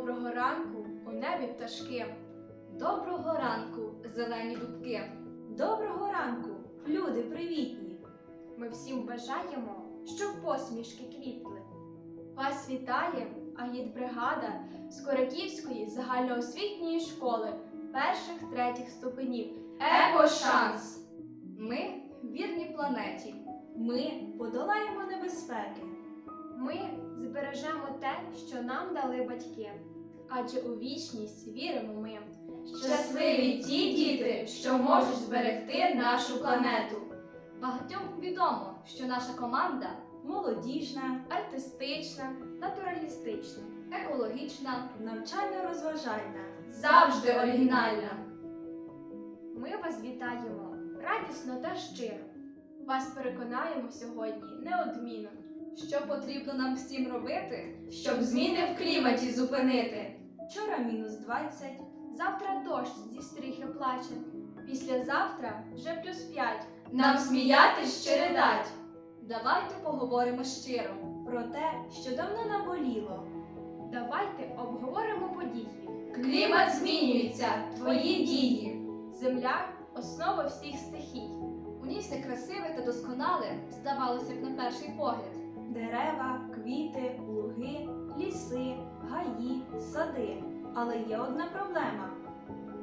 Доброго ранку у небі пташки. Доброго ранку, зелені дубки. Доброго ранку, люди привітні. Ми всім бажаємо, щоб посмішки квітли. Вас вітає агітбригада з Кораківської загальноосвітньої школи перших третіх ступенів. Екошанс! Ми вірні планеті. Ми подолаємо небезпеки. Ми збережемо те, що нам дали батьки. Адже у вічність віримо ми. Щасливі ті діти, що можуть зберегти нашу планету. Багатьом відомо, що наша команда Молодіжна, Артистична, Натуралістичне. екологічна, навчально-розважальна. завжди оригінальна. Ми вас вітаємо радісно та щиро. вас переконаємо сьогодні неодмінно. Що потрібно нам всім робити, щоб зміни в кліматі зупинити? Вчора мінус 20, Завтра дощ зі стріхи плаче. Післязавтра вже плюс 5. Нам сміятись чи ридать? Давайте поговоримо щиро. про те, що давно наболіло. Давайте обговоримо події. Клімат змінюється, твої дії. Земля основа всіх стихій. У ній все красиве та досконале, здавалося б, на перший погляд. Дерева, квіти, луги, ліси, гаї, сади. Але є одна проблема.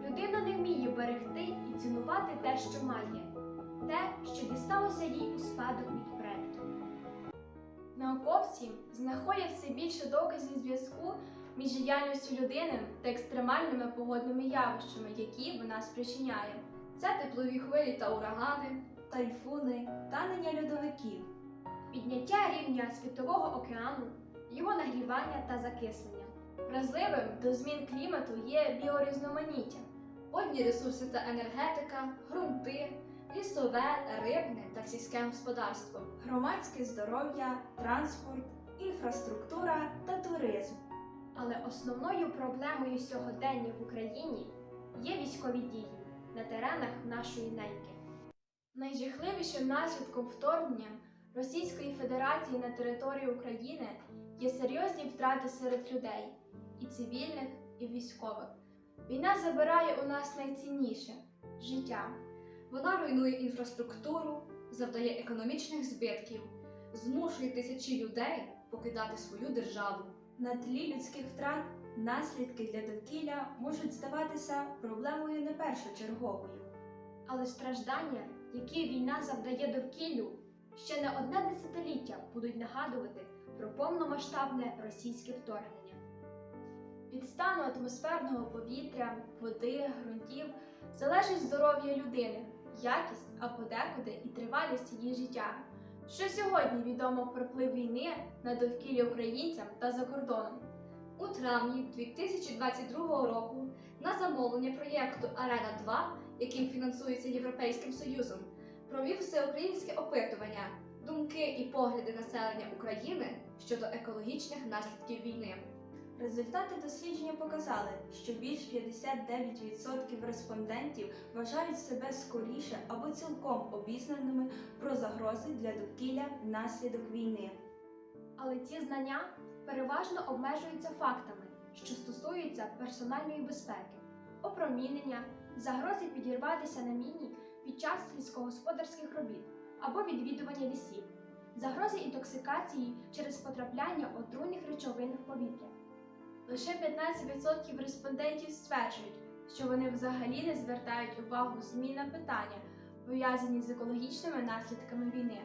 Людина не вміє берегти і цінувати те, що має, те, що дісталося їй у спадок від предків. Науковці знаходять все більше доказів зв'язку між діяльністю людини та екстремальними погодними явищами, які вона спричиняє. Це теплові хвилі та урагани, Тайфуни, танення льодовиків. Підняття рівня світового океану, його нагрівання та закислення. Вразливим до змін клімату є біорізноманіття. водні ресурси та енергетика, ґрунти, лісове, рибне та сільське господарство. громадське здоров'я, транспорт, інфраструктура та туризм. Але основною проблемою сьогодення в Україні є військові дії на теренах нашої неньки. Найжахливішим наслідком вторгнення Російської Федерації на територію України є серйозні втрати серед людей і цивільних, і військових. Війна забирає у нас найцінніше життя. Вона руйнує інфраструктуру, завдає економічних збитків, змушує тисячі людей покидати свою державу. На тлі людських втрат наслідки для довкілля можуть здаватися проблемою не першочерговою. Але страждання, які війна завдає довкіллю, ще не одне десятиліття будуть нагадувати про повномасштабне російське вторгнення. Від стану атмосферного повітря, води, ґрунтів залежить здоров'я людини, якість, а подекуди і тривалість її життя. Що сьогодні відомо про вплив війни на довкілля українцям та за кордоном? У травні 2022 року на замовлення проєкту Арена 2, який фінансується Європейським Союзом, провів всеукраїнське опитування думки і погляди населення України щодо екологічних наслідків війни. Результати дослідження показали, що більш 59% респондентів вважають себе скоріше або цілком обізнаними про загрози для довкілля внаслідок війни. Але ці знання переважно обмежуються фактами, що стосуються персональної безпеки, опромінення, загрози підірватися на міні під час сільськогосподарських робіт або відвідування лісів, загрози інтоксикації через потрапляння отруйних речовин в повітря. Лише 15% респондентів стверджують, що вони взагалі не звертають увагу ЗМІ на питання, пов'язані з екологічними наслідками війни.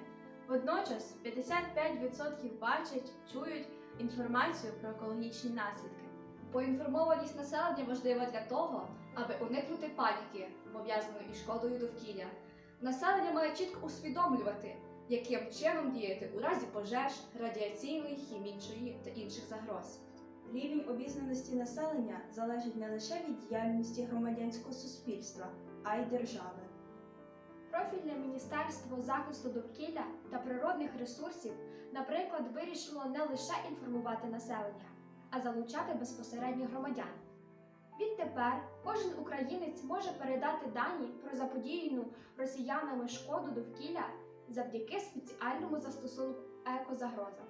Водночас 55% бачать, чують інформацію про екологічні наслідки. Поінформованість населення важлива для того, аби уникнути паніки, пов'язаної із шкодою довкілля. Населення має чітко усвідомлювати, яким чином діяти у разі пожеж, радіаційної, хімічної та інших загроз. Рівень обізнаності населення залежить не лише від діяльності громадянського суспільства, а й держави. Профільне Міністерство захисту довкілля та природних ресурсів, наприклад, вирішило не лише інформувати населення, а залучати безпосередньо громадян. Відтепер кожен українець може передати дані про заподіяну росіянами шкоду довкілля завдяки спеціальному застосунку екозагроза.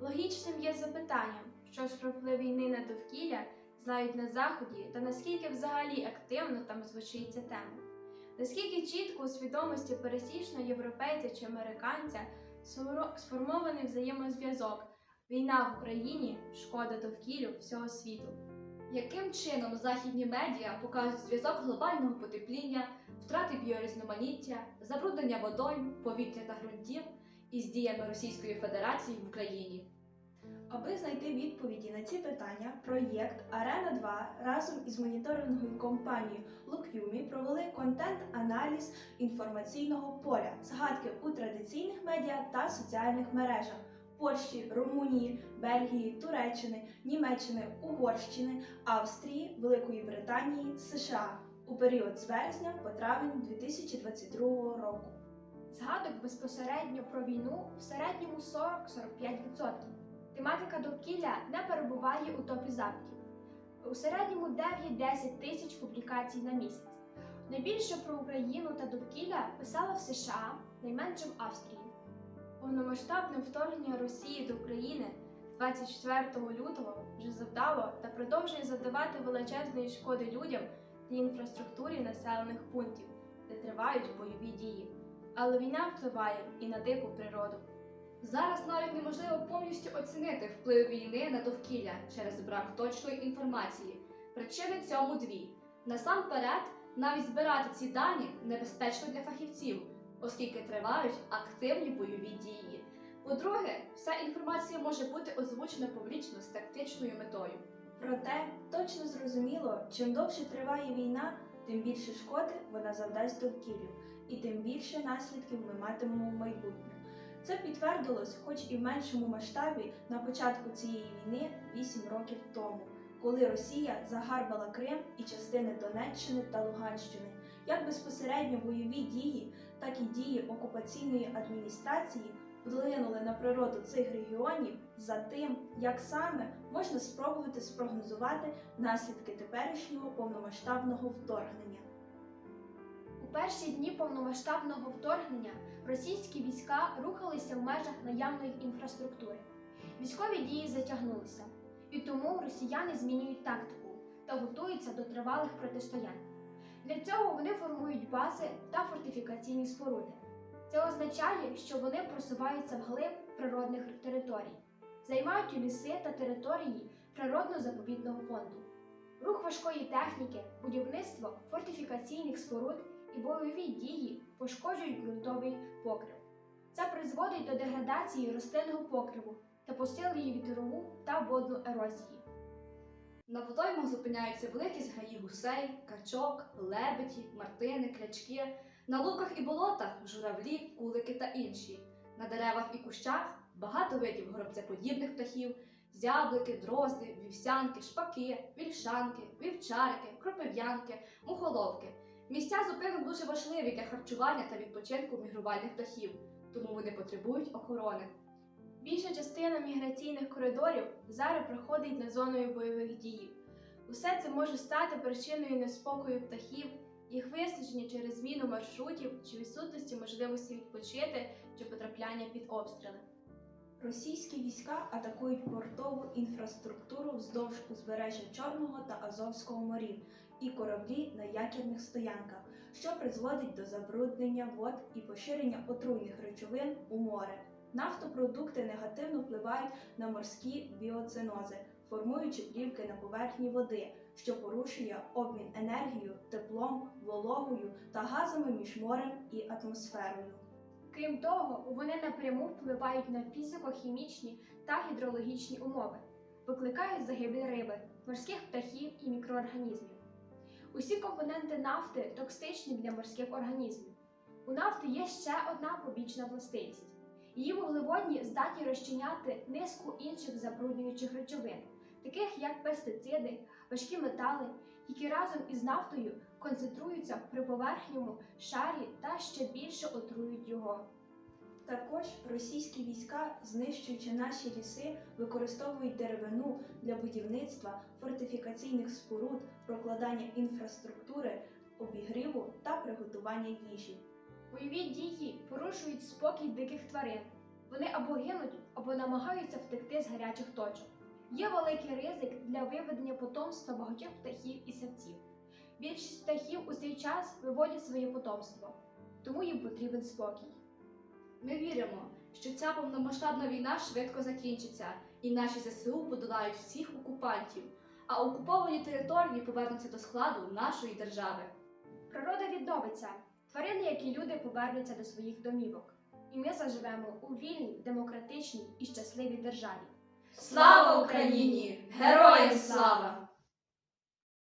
Логічним є запитання, що ж про вплив війни на довкілля знають на заході, та наскільки взагалі активно там звучить ця тема. Наскільки чітко у свідомості пересічного європейця чи американця сформований взаємозв'язок війна в Україні шкода довкіллю всього світу. Яким чином західні медіа показують зв'язок глобального потепління, втрати біорізноманіття, забруднення водойм, повітря та ґрунтів із діями Російської Федерації в Україні? Аби знайти відповіді на ці питання, проєкт Арена 2 разом із моніторинговою компанією Лук'юмі провели контент-аналіз інформаційного поля, згадки у традиційних медіа та соціальних мережах Польщі, Румунії, Бельгії, Туреччини, Німеччини, Угорщини, Австрії, Великої Британії, США у період з вересня по травень 2022 року. Згадок безпосередньо про війну в середньому 40-45%. Тематика довкілля не перебуває у топі запитів. У середньому 9-10 тисяч публікацій на місяць. Найбільше про Україну та довкілля писала в США, найменше в Австрії. Повномасштабне вторгнення Росії до України 24 лютого вже завдало та продовжує завдавати величезної шкоди людям та інфраструктурі населених пунктів, де тривають бойові дії. Але війна впливає і на дику природу. Зараз навіть неможливо повністю оцінити вплив війни на довкілля через брак точної інформації. Причини цьому дві. Насамперед, навіть збирати ці дані небезпечно для фахівців, оскільки тривають активні бойові дії. По-друге, вся інформація може бути озвучена публічно з тактичною метою. Проте точно зрозуміло, чим довше триває війна, тим більше шкоди вона завдасть довкіллю, і тим більше наслідків ми матимемо в майбутньому. Це підтвердилось, хоч і в меншому масштабі, на початку цієї війни 8 років тому, коли Росія загарбала Крим і частини Донеччини та Луганщини. Як безпосередньо бойові дії, так і дії окупаційної адміністрації вплинули на природу цих регіонів за тим, як саме можна спробувати спрогнозувати наслідки теперішнього повномасштабного вторгнення. У перші дні повномасштабного вторгнення російські війська рухалися в межах наявної інфраструктури. Військові дії затягнулися, і тому росіяни змінюють тактику та готуються до тривалих протистоянь. Для цього вони формують бази та фортифікаційні споруди. Це означає, що вони просуваються вглиб природних територій, займають ліси та території природно-заповідного фонду. Рух важкої техніки, будівництво фортифікаційних споруд і бойові дії пошкоджують ґрунтовий покрив. Це призводить до деградації рослинного покриву та посилює вітрову та водну ерозії. На водоймах зупиняються великі зграї гусей, качок, лебеді, мартини, крячки, на луках і болотах журавлі, кулики та інші. На деревах і кущах багато видів горобцеподібних птахів, зяблики, дрозди, вівсянки, шпаки, вільшанки, вівчарки, кропив'янки, мухоловки. Місця зупинок дуже важливі для харчування та відпочинку мігрувальних птахів, тому вони потребують охорони. Більша частина міграційних коридорів зараз проходить над зоною бойових дій. Усе це може стати причиною неспокою птахів, їх виснаження через зміну маршрутів чи відсутності можливості відпочити чи потрапляння під обстріли. Російські війська атакують портову інфраструктуру вздовж узбережжя Чорного та Азовського морів і кораблі на якірних стоянках, що призводить до забруднення вод і поширення отруйних речовин у море. Нафтопродукти негативно впливають на морські біоцинози, формуючи плівки на поверхні води, що порушує обмін енергією, теплом, вологою та газами між морем і атмосферою. Крім того, вони напряму впливають на фізико-хімічні та гідрологічні умови, викликають загибель риби, морських птахів і мікроорганізмів. Усі компоненти нафти токсичні для морських організмів. У нафти є ще одна побічна властивість. Її вуглеводні здатні розчиняти низку інших забруднюючих речовин, таких як пестициди, важкі метали, які разом із нафтою концентруються при поверхньому шарі та ще більше отруюють його. Також російські війська, знищуючи наші ліси, використовують деревину для будівництва фортифікаційних споруд, прокладання інфраструктури, обігріву та приготування їжі. Дії порушують спокій диких тварин. Вони або гинуть, або намагаються втекти з гарячих точок. Є великий ризик для виведення потомства багатьох птахів і савців. Більшість птахів у цей час виводять своє потомство, тому їм потрібен спокій. Ми віримо, що ця повномасштабна війна швидко закінчиться, і наші ЗСУ подолають всіх окупантів, а окуповані території повернуться до складу нашої держави. Природа відновиться, тварини, як і люди, повернуться до своїх домівок. І ми заживемо у вільній, демократичній і щасливій державі. Слава Україні! Героям слава!